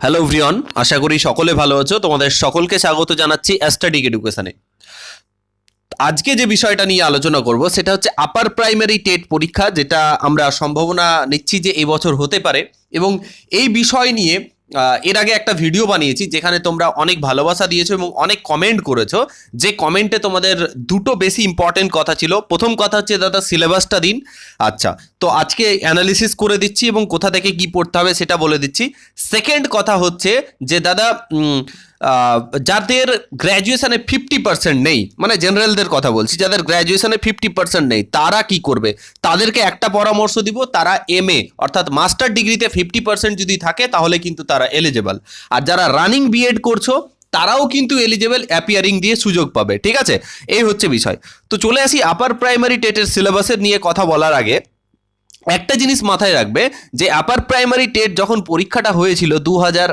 Hello ভ্রিয়ন আশা করি সকলে ভালো আছো। তোমাদের সকলকে স্বাগত জানাচ্ছি অ্যাস্টাডিক এডুকেশানে আজকে যে বিষয়টা নিয়ে আলোচনা করব, সেটা হচ্ছে আপার প্রাইমারি টেট পরীক্ষা, যেটা আমরা সম্ভাবনা নিচ্ছি যে এবছর বছর হতে পারে। এবং এই বিষয় নিয়ে এর আগে একটা ভিডিও বানিয়েছি যেখানে তোমরা অনেক ভালোবাসা দিয়েছ এবং অনেক কমেন্ট করেছ। যে কমেন্টে তোমাদের দুটো বেশি ইম্পর্টেন্ট কথা ছিল। প্রথম কথা হচ্ছে, দাদা সিলেবাসটা দিন। আচ্ছা তো আজকে অ্যানালিসিস করে দিচ্ছি এবং কোথা থেকে কি পড়তে হবে সেটা বলে দিচ্ছি। সেকেন্ড কথা হচ্ছে যে, দাদা যাদের গ্র্যাজুয়েশনে ফিফটি পার্সেন্ট নেই মানে জেনারেলদের কথা বলছি, যাদের গ্র্যাজুয়েশনে ফিফটি পার্সেন্ট নেই, তারা কি করবে? তাদেরকে একটা পরামর্শ দিব, তারা এম এ অর্থাৎ মাস্টার ডিগ্রিতে ফিফটি পার্সেন্ট যদি থাকে, তাহলে কিন্তু তারা এলিজেবল আর যারা রানিং বিএড করছ, তারাও কিন্তু এলিজেবল অ্যাপিয়ারিং দিয়ে সুযোগ পাবে, ঠিক আছে? এই হচ্ছে বিষয়। তো চলে আসি আপার প্রাইমারি টেটের সিলেবাসের নিয়ে কথা বলার আগে। একটা জিনিস মাথায় রাখবে, যে আপার প্রাইমারি টেট যখন পরীক্ষাটা হয়েছিল দু হাজার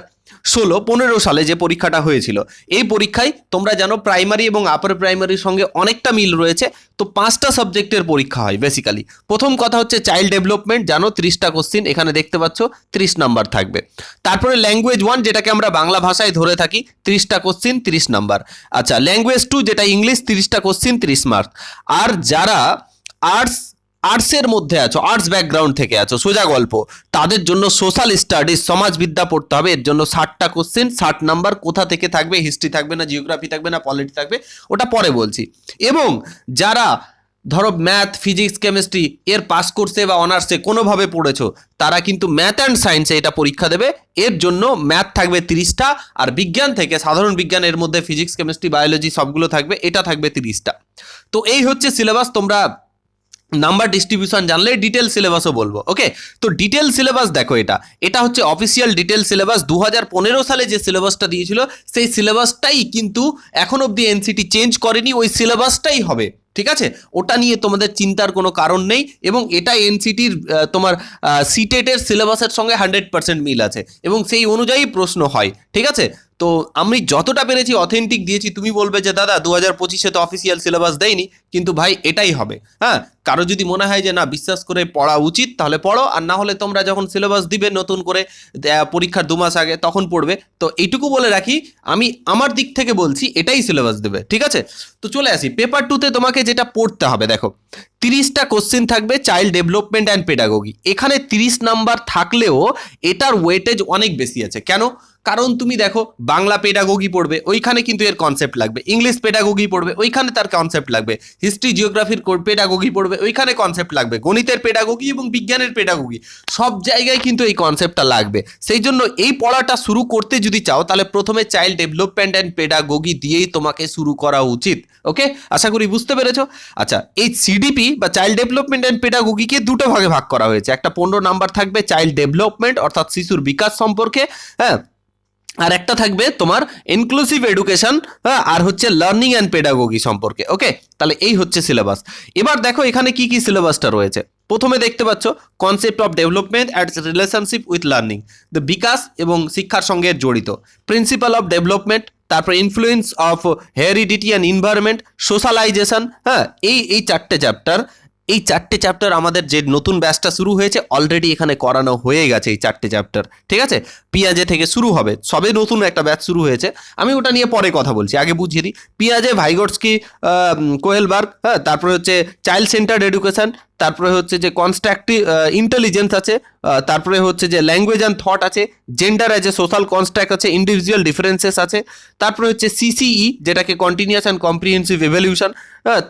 ষোলো, পনেরো সালে যে পরীক্ষাটা হয়েছিল, এই পরীক্ষায় তোমরা জানো প্রাইমারি এবং আপার প্রাইমারির সঙ্গে অনেকটা মিল রয়েছে, তো পাঁচটা সাবজেক্টের পরীক্ষা হয় বেসিক্যালি প্রথম কথা হচ্ছে চাইল্ড ডেভেলপমেন্ট জানো ত্রিশটা কোশ্চিন এখানে দেখতে পাচ্ছ ত্রিশ নাম্বার থাকবে। তারপরে ল্যাঙ্গুয়েজ ওয়ান যেটাকে আমরা বাংলা ভাষায় ধরে থাকি, ত্রিশটা কোশ্চিন ত্রিশ নাম্বার আচ্ছা ল্যাঙ্গুয়েজ টু যেটা ইংলিশ ত্রিশটা কোশ্চিন ত্রিশ মার্ক আর যারা আর্টস আর্টসের মধ্যে আছো আর্টস ব্যাকগ্রাউন্ড থেকে আছো, সোজা গল্প। তাদের জন্য সোশ্যাল স্টাডিজ সমাজবিদ্যা পড়তে হবে, এর জন্য ষাটটা কোশ্চেন ষাট নাম্বার কোথা থেকে থাকবে হিস্ট্রি থাকবে না জিওগ্রাফি থাকবে না পলিটি থাকবে, ওটা পরে বলছি। এবং যারা ধরো ম্যাথ ফিজিক্স কেমিস্ট্রি এর পাস কোর্সে বা অনার্সে কোনোভাবে পড়েছো, তারা কিন্তু ম্যাথ অ্যান্ড সায়েন্সে এটা পরীক্ষা দেবে, এর জন্য ম্যাথ থাকবে তিরিশটা আর বিজ্ঞান থেকে, সাধারণ বিজ্ঞানের মধ্যে ফিজিক্স কেমিস্ট্রি বায়োলজি সবগুলো থাকবে, এটা থাকবে তিরিশটা। তো এই হচ্ছে সিলেবাস তোমরা নাম্বার ডিস্ট্রিবিউশন জানলে ডিটেল সিলেবাসও বলব ওকে তো ডিটেল সিলেবাস দেখো এটা। এটা হচ্ছে অফিসিয়াল ডিটেল সিলেবাস দু হাজার পনেরো সালে যে সিলেবাসটা দিয়েছিল, সেই সিলেবাসটাই কিন্তু এখন অবধি এনসিটি চেঞ্জ করেনি, ওই সিলেবাসটাই হবে, ঠিক আছে? ওটা নিয়ে তোমাদের চিন্তার কোনো কারণ নেই এবং এটা এনসিটির তোমার সিটেটের সিলেবাসের সঙ্গে হান্ড্রেড পার্সেন্ট মিল আছে এবং সেই অনুযায়ী প্রশ্ন হয়, ঠিক আছে? তো আমি যতটা পেরেছি অথেন্টিক দিয়েছি, তুমি বলবে যে, দাদা দু হাজার পঁচিশে তো অফিসিয়াল সিলেবাস দেয়নি। কিন্তু ভাই, এটাই হবে হ্যাঁ? কারও যদি মনে হয় যে না, বিশ্বাস করে পড়া উচিত, তাহলে পড়ো। আর না হলে তোমরা যখন সিলেবাস দিবে নতুন করে পরীক্ষার দু মাস আগে, তখন পড়বে। তো এইটুকু বলে রাখি, আমি আমার দিক থেকে বলছি, এটাই সিলেবাস দেবে, ঠিক আছে? তো চলে আসি। পেপার টুতে তোমাকে যেটা পড়তে হবে, দেখো। তিরিশটা কোশ্চেন থাকবে চাইল্ড ডেভেলপমেন্ট অ্যান্ড পেডাগোগি এখানে তিরিশ নাম্বার থাকলেও এটার ওয়েটেজ অনেক বেশি আছে। কেন? কারণ তুমি দেখো, বাংলা পেডাগোগি পড়বে, ওইখানে কিন্তু এর কনসেপ্ট লাগবে। ইংলিশ পেডাগোগি পড়বে, ওইখানে তার কনসেপ্ট লাগবে। হিস্ট্রি জিওগ্রাফির পেডাগোগি পড়বে ওইখানে কনসেপ্ট লাগবে। গণিতের পেডাগোগি এবং বিজ্ঞানের পেডাগোগি সব জায়গায় কিন্তু এই কনসেপ্টটা লাগবে। সেই জন্য এই পড়াটা শুরু করতে যদি চাও, তাহলে প্রথমে চাইল্ড ডেভেলপমেন্ট অ্যান্ড পেডাগোগি দিয়েই তোমাকে শুরু করা উচিত। ওকে আশা করি বুঝতে পেরেছ? আচ্ছা এই সিডিপি বা চাইল্ড ডেভেলপমেন্ট অ্যান্ড পেডাগোগিকে দুটো ভাগে ভাগ করা হয়েছে। একটা পনেরো নাম্বার থাকবে চাইল্ড ডেভেলপমেন্ট অর্থাৎ শিশুর বিকাশ সম্পর্কে। হ্যাঁ? আর একটা থাকবে তোমার ইনক্লুসিভ এডুকেশন হ্যাঁ আর হচ্ছে লার্নিং অ্যান্ড পেডাগোগি সম্পর্কে ওকে তাহলে এই হচ্ছে সিলেবাস এবার দেখো এখানে কি কি সিলেবাসটা রয়েছে। প্রথমে দেখতে পাচ্ছ concept of development at relationship with learning the বিকাশ এবং শিক্ষার সঙ্গে জড়িত। প্রিন্সিপাল অফ ডেভেলপমেন্ট তারপর influence of heredity and environment socialisation হ্যাঁ এই এই চারটে চ্যাপ্টার এই চারটে চ্যাপ্টার আমাদের যে নতুন ব্যাচটা শুরু হয়েছে অলরেডি এখানে করানো হয়ে গেছে এই চারটে চ্যাপ্টার ঠিক আছে? পিঁয়াজে থেকে শুরু হবে, সবে নতুন একটা ব্যাচ শুরু হয়েছে। আমি ওটা নিয়ে পরে কথা বলছি, আগে বুঝিয়ে দিই। পিঁয়াজে ভাইগটসকি কোহেলবার্গ হ্যাঁ তারপরে হচ্ছে চাইল্ড সেন্টার এডুকেশন তারপরে হচ্ছে যে কনস্ট্রাকটিভ ইন্টেলিজেন্স আছে তারপরে হচ্ছে যে ল্যাঙ্গুয়েজ অ্যান্ড থট আছে জেন্ডার আছে সোশ্যাল কনস্ট্রাক্ট আছে ইন্ডিভিজুয়াল ডিফারেন্সেস আছে, তারপরে হচ্ছে সিসিই যেটাকে কন্টিনিউয়াস অ্যান্ড কম্প্রিহেন্সিভ এভলিউশন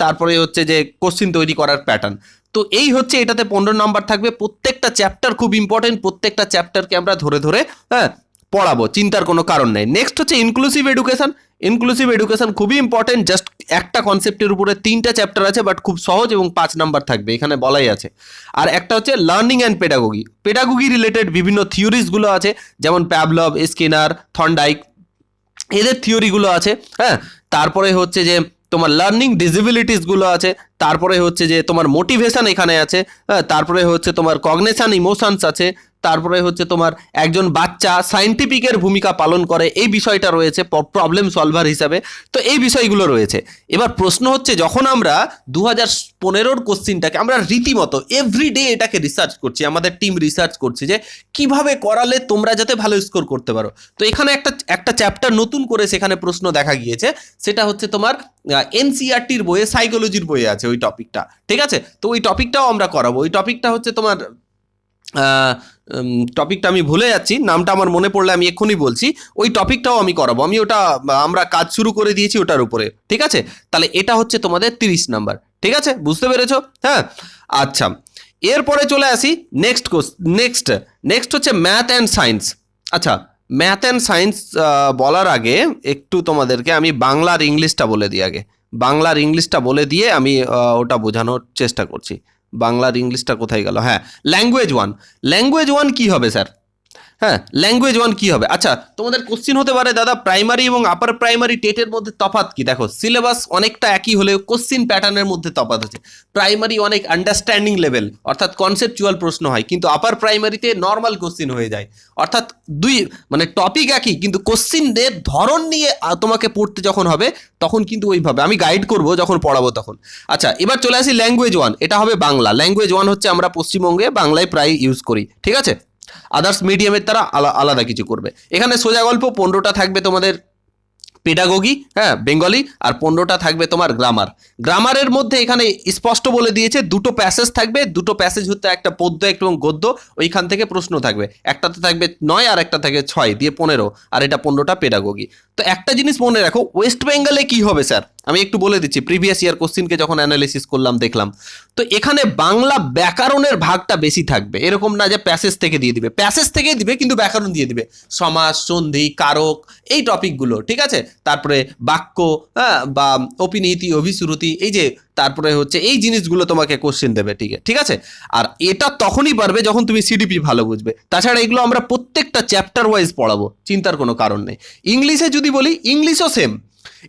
তারপরে হচ্ছে যে কোশ্চিন তৈরি করার প্যাটার্ন তো এই হচ্ছে এটাতে পনেরো নম্বর থাকবে, প্রত্যেকটা চ্যাপ্টার খুব ইম্পর্টেন্ট প্রত্যেকটা চ্যাপ্টারকে আমরা ধরে ধরে হ্যাঁ পড়াবো, চিন্তার কোনো কারণ নেই। নেক্সট হচ্ছে ইনক্লুসিভ এডুকেশন ইনক্লুসিভ এডুকেশন খুবই ইম্পর্টেন্ট জাস্ট একটা কনসেপ্টের উপরে তিনটা চ্যাপ্টার আছে বাট খুব সহজ এবং পাঁচ নাম্বার থাকবে, এখানে বলাই আছে। আর একটা হচ্ছে learning and pedagogy pedagogy related বিভিন্ন থিওরিজগুলো আছে, যেমন প্যাবলভ স্কিনার থন্ডাইক এদের থিওরিগুলো আছে হ্যাঁ? তারপরে হচ্ছে যে তোমার লার্নিং ডিসেবিলিটিসগুলো আছে, তারপরে হচ্ছে যে তোমার মোটিভেশন এখানে আছে হ্যাঁ? তারপরে হচ্ছে তোমার কগনেশন ইমোশনস আছে তারপরে হচ্ছে তোমার একজন বাচ্চা সাইন্টিফিকের ভূমিকা পালন করে, এই বিষয়টা রয়েছে প্রবলেম সলভার হিসাবে। তো এই বিষয়গুলো রয়েছে। এবার প্রশ্ন হচ্ছে, যখন আমরা দু হাজার পনেরোর কোশ্চিনটাকে আমরা রীতিমতো এভরিডে এটাকে রিসার্চ করছি, আমাদের টিম রিসার্চ করছি যে, কীভাবে করালে তোমরা যাতে ভালো স্কোর করতে পারো। তো এখানে একটা একটা চ্যাপ্টার নতুন করে সেখানে প্রশ্ন দেখা গিয়েছে, সেটা হচ্ছে তোমার এনসিআরটির বইয়ে সাইকোলজির বইয়ে আছে ওই টপিকটা ঠিক আছে? তো ওই টপিকটাও আমরা করাবো। ওই টপিকটা হচ্ছে তোমার টপিকটা আমি ভুলে যাচ্ছি, নামটা আমার মনে পড়লে আমি এক্ষুনি বলছি, ওই টপিকটাও আমি করাবো, আমি ওটা, আমরা কাজ শুরু করে দিয়েছি ওটার উপরে, ঠিক আছে? তাহলে এটা হচ্ছে তোমাদের তিরিশ নাম্বার, ঠিক আছে? বুঝতে পেরেছ? হ্যাঁ? আচ্ছা এরপরে চলে আসি নেক্সট নেক্সট নেক্সট হচ্ছে ম্যাথ অ্যান্ড সায়েন্স আচ্ছা ম্যাথ অ্যান্ড সায়েন্স বলার আগে একটু তোমাদেরকে আমি বাংলার ইংলিশটা বলে দিই আগে, বাংলার ইংলিশটা বলে দিয়ে আমি ওটা বোঝানোর চেষ্টা করছি। বাংলার ইংলিশটা কোথায় গেল? হ্যাঁ ল্যাঙ্গুয়েজ ওয়ান ল্যাঙ্গুয়েজ ওয়ান কী হবে স্যার হ্যাঁ ল্যাঙ্গুয়েজ ওয়ান কি হবে? আচ্ছা তোমাদের কোশ্চিন হতে পারে, দাদা প্রাইমারি এবং আপার প্রাইমারি টেটের মধ্যে তফাৎ কি? দেখো সিলেবাস অনেকটা একই হলেও কোশ্চিন প্যাটার্নের মধ্যে তফাত আছে। প্রাইমারি অনেক আন্ডারস্ট্যান্ডিং লেভেল অর্থাৎ কনসেপচুয়াল প্রশ্ন হয়, কিন্তু আপার প্রাইমারিতে নর্মাল কোশ্চিন হয়ে যায়। অর্থাৎ দুই মানে টপিক একই, কিন্তু কোশ্চিনের ধরন নিয়ে তোমাকে পড়তে যখন হবে, তখন কিন্তু ওইভাবে, আমি গাইড করব যখন পড়াবো তখন। আচ্ছা এবার চলে আসি ল্যাঙ্গুয়েজ ওয়ান এটা হবে বাংলা। ল্যাঙ্গুয়েজ ওয়ান হচ্ছে আমরা পশ্চিমবঙ্গে বাংলায় প্রায় ইউজ করি, ঠিক আছে? আদার্স মিডিয়ামের তারা আলা- আলাদা কিছু করবে। এখানে সোজা গল্প, পনেরোটা থাকবে তোমাদের পেডাগোগি হ্যাঁ বেঙ্গলি আর পনেরোটা থাকবে তোমার গ্রামার গ্রামারের মধ্যে এখানে স্পষ্ট বলে দিয়েছে, দুটো প্যাসেজ থাকবে, দুটো প্যাসেজ হতে একটা পদ্য এবং গদ্য, ওইখান থেকে প্রশ্ন থাকবে। একটাতে থাকবে নয়, আর একটা থাকে ছয়, দিয়ে পনেরো, আর এটা পনেরোটা পেডাগোগি তো একটা জিনিস মনে রাখো ওয়েস্ট বেঙ্গলে কি হবে, স্যার? আমি একটু বলে দিচ্ছি প্রিভিয়াস ইয়ার কোশ্চিনকে যখন অ্যানালিসিস করলাম, দেখলাম। তো এখানে বাংলা ব্যাকরণের ভাগটা বেশি থাকবে। এরকম না যে প্যাসেজ থেকে দিয়ে দিবে। প্যাসেজ থেকে দিবে, কিন্তু ব্যাকরণ দিয়ে দিবে। সমাজ সন্ধি, কারক, এই টপিকগুলো ঠিক আছে? তারপরে বাক্য হ্যাঁ বা অপিনীতি, অভিশ্রুতি, এই যে, তারপরে হচ্ছে এই জিনিসগুলো তোমাকে কোশ্চেন দেবে, ঠিক ঠিক আছে? আর এটা তখনই পারবে যখন তুমি সিডিপি ভালো বুঝবে। তাছাড়া এগুলো আমরা প্রত্যেকটা চ্যাপ্টার ওয়াইজ পড়াবো, চিন্তার কোনো কারণ নেই। ইংলিশে যদি বলি ইংলিশও সেম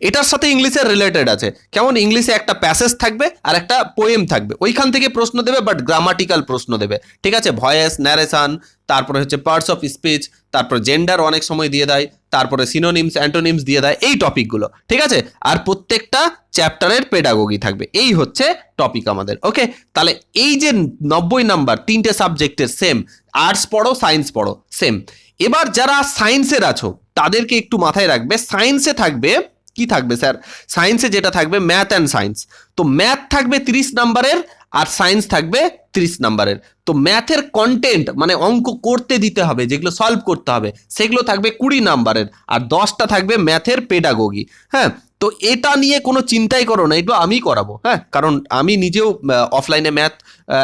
এটার সাথে ইংলিশের রিলেটেড আছে। কেমন? ইংলিশে একটা প্যাসেজ থাকবে আর একটা পোয়েম থাকবে। ওইখান থেকে প্রশ্ন দেবে বাট গ্রামাটিক্যাল প্রশ্ন দেবে। ঠিক আছে? ভয়েস ন্যারেশন তারপরে হচ্ছে পার্টস অফ স্পিচ তারপর জেন্ডার অনেক সময় দিয়ে দেয়, তারপরে সিনোনিমস অ্যান্টোনিমস দিয়ে দেয়, এই টপিকগুলো ঠিক আছে? আর প্রত্যেকটা চ্যাপ্টারের পেডাগোগি থাকবে। এই হচ্ছে টপিক আমাদের। ওকে তাহলে এই যে নব্বই নাম্বার, তিনটে সাবজেক্টের সেম আর্টস পড়ো সায়েন্স পড়ো সেম এবার যারা সায়েন্সের আছো, তাদেরকে একটু মাথায় রাখবে সায়েন্সে থাকবে কি থাকবে স্যার? সায়েন্সে যেটা থাকবে ম্যাথ অ্যান্ড সায়েন্স তো ম্যাথ থাকবে তিরিশ নাম্বারের আর সায়েন্স থাকবে তিরিশ নাম্বারের। তো ম্যাথের কন্টেন্ট মানে অঙ্ক করতে দিতে হবে, যেগুলো সলভ করতে হবে, সেগুলো থাকবে কুড়ি নাম্বারের। আর দশটা থাকবে ম্যাথের পেডাগোগি হ্যাঁ তো এটা নিয়ে কোনো চিন্তাই করো না এটা আমি করাবো। হ্যাঁ কারণ আমি নিজেও অফলাইনে ম্যাথ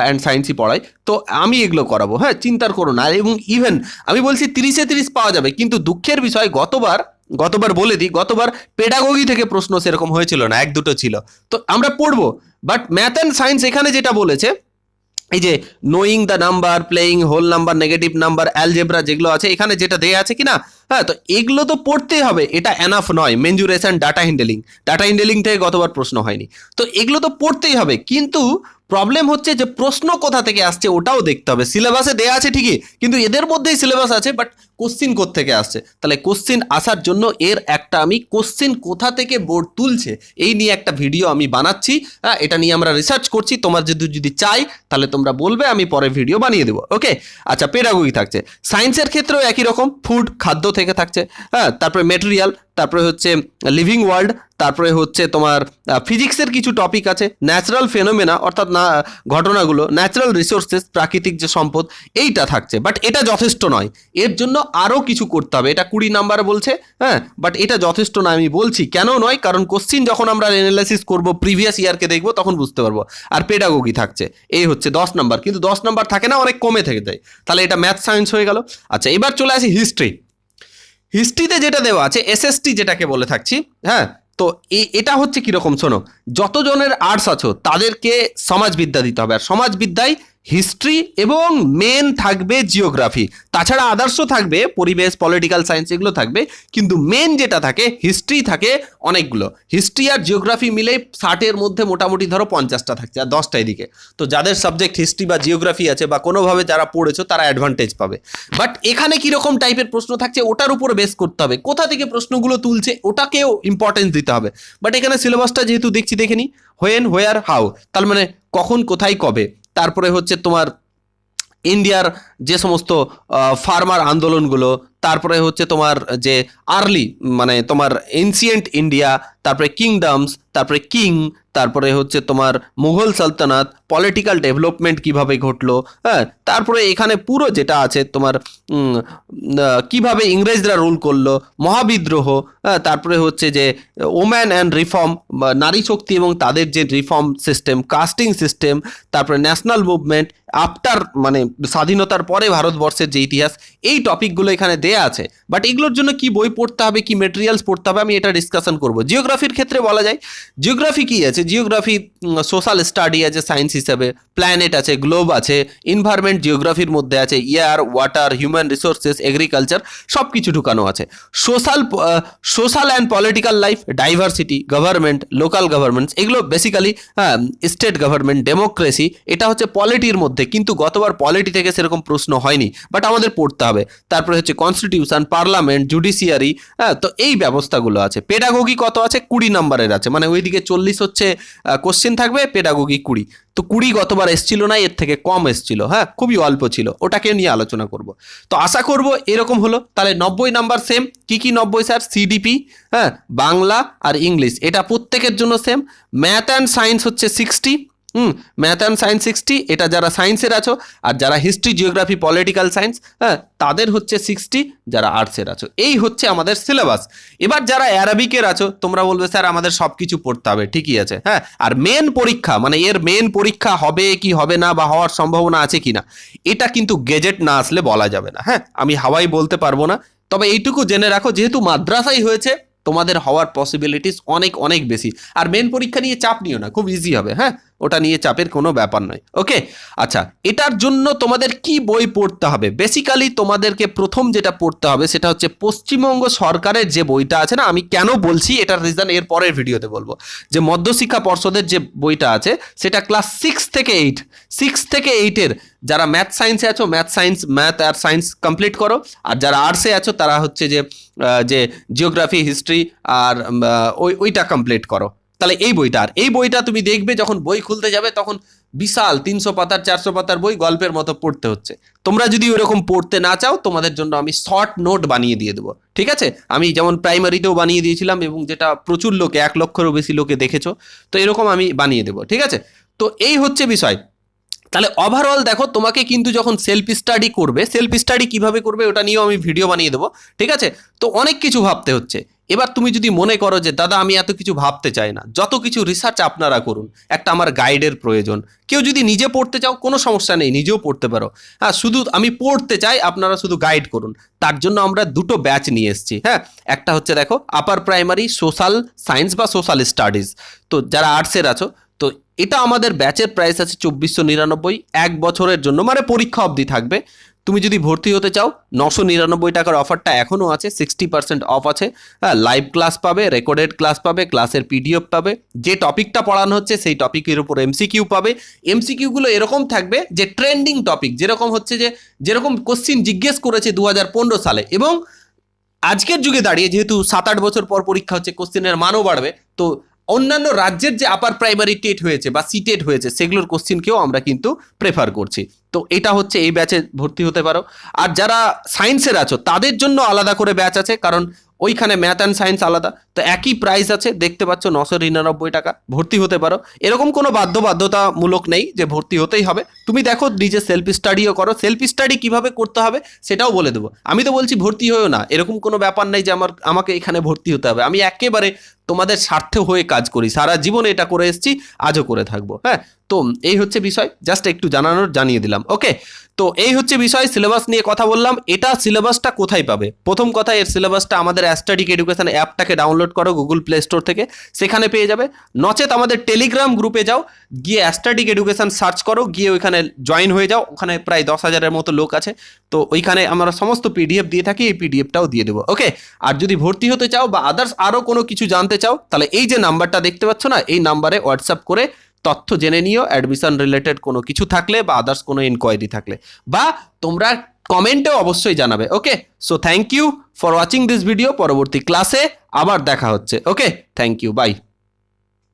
অ্যান্ড সায়েন্সই পড়াই, তো আমি এগুলো করাবো। হ্যাঁ চিন্তার করো না। এবং ইভেন আমি বলছি তিরিশে তিরিশ পাওয়া যাবে, কিন্তু দুঃখের বিষয়, গতবার গতবার বলে দিই, গতবার পেডাগোগি থেকে প্রশ্ন সেরকম হয়েছিল না, এক দুটো ছিল। তো আমরা পড়ব বাট ম্যাথ অ্যান্ড সায়েন্স এখানে যেটা বলেছে, এই যে knowing the number playing whole number negative number algebra যেগুলো আছে, এখানে যেটা দেয়া আছে কি না হ্যাঁ তো এগুলো তো পড়তেই হবে। এটা এনাফ নয় মেঞ্জুরেশন ডাটা হ্যান্ডেলিং ডাটা হ্যান্ডেলিং থেকে গতবার প্রশ্ন হয়নি। তো এগুলো তো পড়তেই হবে, কিন্তু প্রবলেম হচ্ছে যে প্রশ্ন কোথা থেকে আসছে ওটাও দেখতে হবে। সিলেবাসে দেয়া আছে ঠিকই, কিন্তু এদের মধ্যেই সিলেবাস আছে বাট কোশ্চিন থেকে আসছে? তাহলে কোশ্চিন আসার জন্য এর একটা আমি কোশ্চিন কোথা থেকে বোর্ড তুলছে, এই নিয়ে একটা ভিডিও আমি বানাচ্ছি। হ্যাঁ এটা নিয়ে আমরা রিসার্চ করছি, তোমার যদি যদি চাই, তাহলে তোমরা বলবে, আমি পরে ভিডিও বানিয়ে দেবো। ওকে আচ্ছা পেডাগোগি থাকছে। সায়েন্সের ক্ষেত্রেও একই রকম ফুড খাদ্য থেকে থাকছে। হ্যাঁ তারপরে মেটেরিয়াল তারপরে হচ্ছে লিভিং ওয়ার্ল্ড তারপরে হচ্ছে তোমার ফিজিক্সের কিছু টপিক আছে ন্যাচারাল ফেনোমেনা অর্থাৎ না, ঘটনাগুলো ন্যাচারাল রিসোর্সেস প্রাকৃতিক যে সম্পদ, এইটা থাকছে। বাট এটা যথেষ্ট নয়। এর জন্য আরও কিছু করতে হবে। এটা কুড়ি নাম্বার বলছে হ্যাঁ বাট এটা যথেষ্ট নয় আমি বলছি। কেন নয়? কারণ কোশ্চিন যখন আমরা অ্যানালাইসিস করব প্রিভিয়াস ইয়ারকে দেখব, তখন বুঝতে পারব। আর পেডাগোগি থাকছে। এই হচ্ছে দশ নাম্বার। কিন্তু দশ নাম্বার থাকে না, অনেক কমে থেকে যায়। তাহলে এটা ম্যাথ সায়েন্স হয়ে গেল। আচ্ছা এবার চলে আসি হিস্ট্রি হিস্ট্রিতে যেটা দেওয়া আছে এসএসটি যেটাকে বলে থাকছি হ্যাঁ? তো এটা হচ্ছে কীরকম? শোনো, যতজনের আর্টস আছো, তাদেরকে সমাজবিদ্যা দিতে হবে। আর সমাজবিদ্যায় হিস্ট্রি এবং মেন থাকবে জিওগ্রাফি তাছাড়া আদার্সও থাকবে, পরিবেশ পলিটিক্যাল সায়েন্স এগুলো থাকবে, কিন্তু মেন যেটা থাকে হিস্ট্রি থাকে অনেকগুলো। হিস্ট্রি আর জিওগ্রাফি মিলে ষাটের মধ্যে মোটামুটি ধরো পঞ্চাশটা থাকছে আর দশটা এদিকে তো যাদের সাবজেক্ট হিস্ট্রি বা জিওগ্রাফি আছে বা কোনোভাবে যারা পড়েছো, তারা অ্যাডভান্টেজ পাবে। বাট এখানে কীরকম টাইপের প্রশ্ন থাকছে, ওটার উপর বেস করতে হবে। কোথা থেকে প্রশ্নগুলো তুলছে, ওটাকেও ইম্পর্টেন্স দিতে হবে। বাট এখানে সিলেবাসটা যেহেতু দেখছি, দেখে নি। হোয়েন হোয়ার হাউ তার মানে কখন, কোথায়, কবে। তারপরে হচ্ছে তোমার ইন্ডিয়ার যে সমস্ত ফার্মার আন্দোলনগুলো তারপরে হচ্ছে তোমার যে আর্লি মানে তোমার এনসিয়েন্ট ইন্ডিয়া, তারপরে কিংডমস, তারপরে কিং, তারপরে হচ্ছে তোমার মুঘল সালতানাত, পলিটিক্যাল ডেভেলপমেন্ট কীভাবে ঘটলো হ্যাঁ? তারপরে এখানে পুরো যেটা আছে তোমার কীভাবে ইংরেজরা রুল করল, মহাবিদ্রোহ হ্যাঁ? তারপরে হচ্ছে যে ওম্যান অ্যান্ড রিফর্ম নারী শক্তি এবং তাদের যে রিফর্ম সিস্টেম কাস্টিং সিস্টেম তারপরে ন্যাশনাল মুভমেন্ট আফটার মানে স্বাধীনতার পরে ভারতবর্ষের যে ইতিহাস, এই টপিকগুলো এখানে দেয়া আছে। বাট এগুলোর জন্য কি বই পড়তে হবে, কি মেটেরিয়ালস পড়তে হবে, আমি এটা ডিসকাশন করব। জিওগ্রাফির ক্ষেত্রে বলা যায় জিওগ্রাফি কি আছে? জিওগ্রাফি সোশ্যাল স্টাডি আছে সায়েন্স হিসাবে প্ল্যানেট আছে গ্লোব আছে ইনভায়রনমেন্ট জিওগ্রাফির মধ্যে আছে air water human resources agriculture সব কিছু ঢুকানো আছে। Social social and political life diversity government local governments এগুলো বেসিক্যালি হ্যাঁ স্টেট গভর্নমেন্ট ডেমোক্রেসি এটা হচ্ছে পলিটির মধ্যে। কিন্তু গতবার পলিটি থেকে সেরকম প্রশ্ন হয়নি বাট আমাদের পড়তে হবে। তারপরে হচ্ছে কনস্টিটিউশন পার্লামেন্ট জুডিশিয়ারি হ্যাঁ তো এই ব্যবস্থাগুলো আছে। পেডাগোগি কত আছে? কুড়ি নম্বরের আছে। মানে ওইদিকে চল্লিশ হচ্ছে কোশ্চেন থাকবে পেডাগোগি কুড়ি। তো কুড়ি গতবার এসছিল না, এর থেকে কম এসছিল হ্যাঁ খুবই অল্প ছিল। ওটাকে নিয়ে আলোচনা করব। তো আশা করব এরকম হলো। তাহলে নব্বই নাম্বার সেম কি কি নব্বই স্যার সিডিপি হ্যাঁ বাংলা আর ইংলিশ। এটা প্রত্যেকের জন্য সেম ম্যাথ অ্যান্ড সায়েন্স হচ্ছে sixty hmm math and science sixty এটা যারা সায়েন্সের আছো, আর যারা হিস্ট্রি জিওগ্রাফি পলিটিক্যাল সায়েন্স হ্যাঁ তাদের হচ্ছে সিক্সটি যারা আর্টসের আছো। এই হচ্ছে আমাদের সিলেবাস এবার যারা অ্যারাবিকের আছো, তোমরা বলবে, স্যার, আমাদের সব কিছু পড়তে হবে। ঠিকই আছে হ্যাঁ। আর মেন পরীক্ষা মানে এর মেন পরীক্ষা হবে কি হবে না, বা হওয়ার সম্ভাবনা আছে কি না, এটা কিন্তু গেজেট না আসলে বলা যাবে না হ্যাঁ। আমি হাওয়াই বলতে পারব না। তবে এইটুকু জেনে রাখো, যেহেতু মাদ্রাসাই হয়েছে, তোমাদের হওয়ার পসিবিলিটিস অনেক অনেক বেশি। আর মেন পরীক্ষা নিয়ে চাপ নিও না, খুব ইজি হবে হ্যাঁ। ওটা নিয়ে চাপের কোনো ব্যাপার নয়। ওকে আচ্ছা এটার জন্য তোমাদের কি বই পড়তে হবে? বেসিক্যালি তোমাদেরকে প্রথম যেটা পড়তে হবে সেটা হচ্ছে পশ্চিমবঙ্গ সরকারের যে বইটা আছে না, আমি কেন বলছি এটার রিজন এর পরের ভিডিওতে বলব। যে মধ্যশিক্ষা পর্ষদের যে বইটা আছে, সেটা ক্লাস সিক্স থেকে এইট সিক্স থেকে এইটের যারা ম্যাথ সায়েন্সে আছো ম্যাথ সায়েন্স ম্যাথ আর সায়েন্স কমপ্লিট করো। আর যারা আর্টসে আছো, তারা হচ্ছে যে যে জিওগ্রাফি হিস্ট্রি আর ওই, ওইটা কমপ্লিট করো। তাহলে এই বইটা, আর এই বইটা তুমি দেখবে যখন বই খুলতে যাবে, তখন বিশাল তিনশো পাতার, চারশো পাতার বই গল্পের মতো পড়তে হচ্ছে। তোমরা যদি ওরকম পড়তে না চাও, তোমাদের জন্য আমি শর্ট নোট বানিয়ে দিয়ে দেবো। ঠিক আছে? আমি যেমন প্রাইমারিতেও বানিয়ে দিয়েছিলাম এবং যেটা প্রচুর লোকে, এক লক্ষেরও বেশি লোকে দেখেছ, তো এরকম আমি বানিয়ে দেবো। ঠিক আছে? তো এই হচ্ছে বিষয়। তাহলে ওভারঅল দেখো, তোমাকে কিন্তু যখন সেলফ স্টাডি করবে সেলফ স্টাডি কীভাবে করবে ওটা নিয়েও আমি ভিডিও বানিয়ে দেবো। ঠিক আছে? তো অনেক কিছু ভাবতে হচ্ছে। এবার তুমি যদি মনে করো যে, দাদা, আমি এত কিছু ভাবতে চাই না। যত কিছু রিসার্চ আপনারা করুন, একটা আমার গাইডের প্রয়োজন। কেউ যদি নিজে পড়তে চাও, কোনো সমস্যা নেই, নিজেও পড়তে পারো। হ্যাঁ শুধু আমি পড়তে চাই, আপনারা শুধু গাইড করুন। তার জন্য আমরা দুটো ব্যাচ নিয়ে এসেছি। হ্যাঁ একটা হচ্ছে দেখো আপার প্রাইমারি সোশ্যাল সায়েন্স বা সোশ্যাল স্টাডিজ তো যারা আর্টসের আছো, তো এটা আমাদের ব্যাচের প্রাইস আছে চব্বিশশো নিরানব্বই। এক বছরের জন্য মানে পরীক্ষা অবধি থাকবে। তুমি যদি ভর্তি হতে চাও, নশো নিরানব্বই টাকার অফারটা এখনও আছে সিক্সটি পার্সেন্ট অফ আছে। হ্যাঁ লাইভ ক্লাস পাবে রেকর্ডেড ক্লাস পাবে ক্লাসের পিডিএফ পাবে। যে টপিকটা পড়ানো হচ্ছে, সেই টপিকের উপর এমসিকিউ পাবে। এমসিকিউগুলো এরকম থাকবে যে ট্রেন্ডিং টপিক যেরকম হচ্ছে যে, যেরকম কোশ্চিন জিজ্ঞেস করেছে দু হাজার পনেরো সালে। এবং আজকের যুগে দাঁড়িয়ে যেহেতু সাত আট বছর পর পরীক্ষা হচ্ছে কোশ্চেনের মানও বাড়বে। তো অন্যান্য রাজ্যের যে আপার প্রাইমারি টেট হয়েছে বা সিটেট হয়েছে, সেগুলোর কোশ্চিনকেও আমরা কিন্তু প্রেফার করছি। তো এটা হচ্ছে এই ব্যাচে ভর্তি হতে পারো। আর যারা সায়েন্সের আছো, তাদের জন্য আলাদা করে ব্যাচ আছে, কারণ ওইখানে ম্যাথ অ্যান্ড সায়েন্স আলাদা। তো একই প্রাইস আছে, দেখতে পাচ্ছ নশো নিরানব্বই টাকা, ভর্তি হতে পারো। এরকম কোনো বাধ্য বাধ্যতামূলক নেই যে ভর্তি হতেই হবে। তুমি দেখো, নিজে সেলফ স্টাডিও করো। সেলফ স্টাডি কীভাবে করতে হবে, সেটাও বলে দেবো। আমি তো বলছি ভর্তি হয়েও না। এরকম কোনো ব্যাপার নেই যে আমার, আমাকে এখানে ভর্তি হতে হবে। আমি একেবারে তোমাদের স্বার্থে হয়ে কাজ করি। সারা জীবন এটা করে এসেছি, আজও করে থাকব। হ্যাঁ? তো এই হচ্ছে বিষয়। জাস্ট একটু জানানোর, জানিয়ে দিলাম। ওকে? তো এই হচ্ছে বিষয়, সিলেবাস নিয়ে কথা বললাম। এটা সিলেবাসটা কোথায় পাবে? প্রথম কথা, এর সিলেবাসটা আমাদের অ্যাস্টাডিক এডুকেশন অ্যাপটাকে ডাউনলোড করো গুগল প্লে স্টোর থেকে। সেখানে পেয়ে যাবে। নচেত আমাদের টেলিগ্রাম গ্রুপে যাও। গিয়ে অ্যাস্টাডিক এডুকেশন সার্চ করো। গিয়ে ওইখানে জয়েন হয়ে যাও। ওখানে প্রায় দশ হাজারের মতো লোক আছে। তো ওইখানে আমরা সমস্ত পিডিএফ দিয়ে থাকি। এই পিডিএফটাও দিয়ে দেবো। ওকে? আর যদি ভর্তি হতে চাও বা আদার্স আরও কোনো কিছু জানতে চাও, তাহলে এই যে নাম্বারটা দেখতে পাচ্ছ না, এই নাম্বারে হোয়াটসঅ্যাপ করে তথ্য জেনে নিও অ্যাডমিশন রিলেটেড কোনো কিছু থাকলে বা আদার্স কোনো ইনকোয়ারি থাকলে। বা তোমরা কমেন্টেও অবশ্যই জানাবে okay so thank you for watching this video পরবর্তী ক্লাসে আবার দেখা হচ্ছে ওকে থ্যাংক ইউ বাই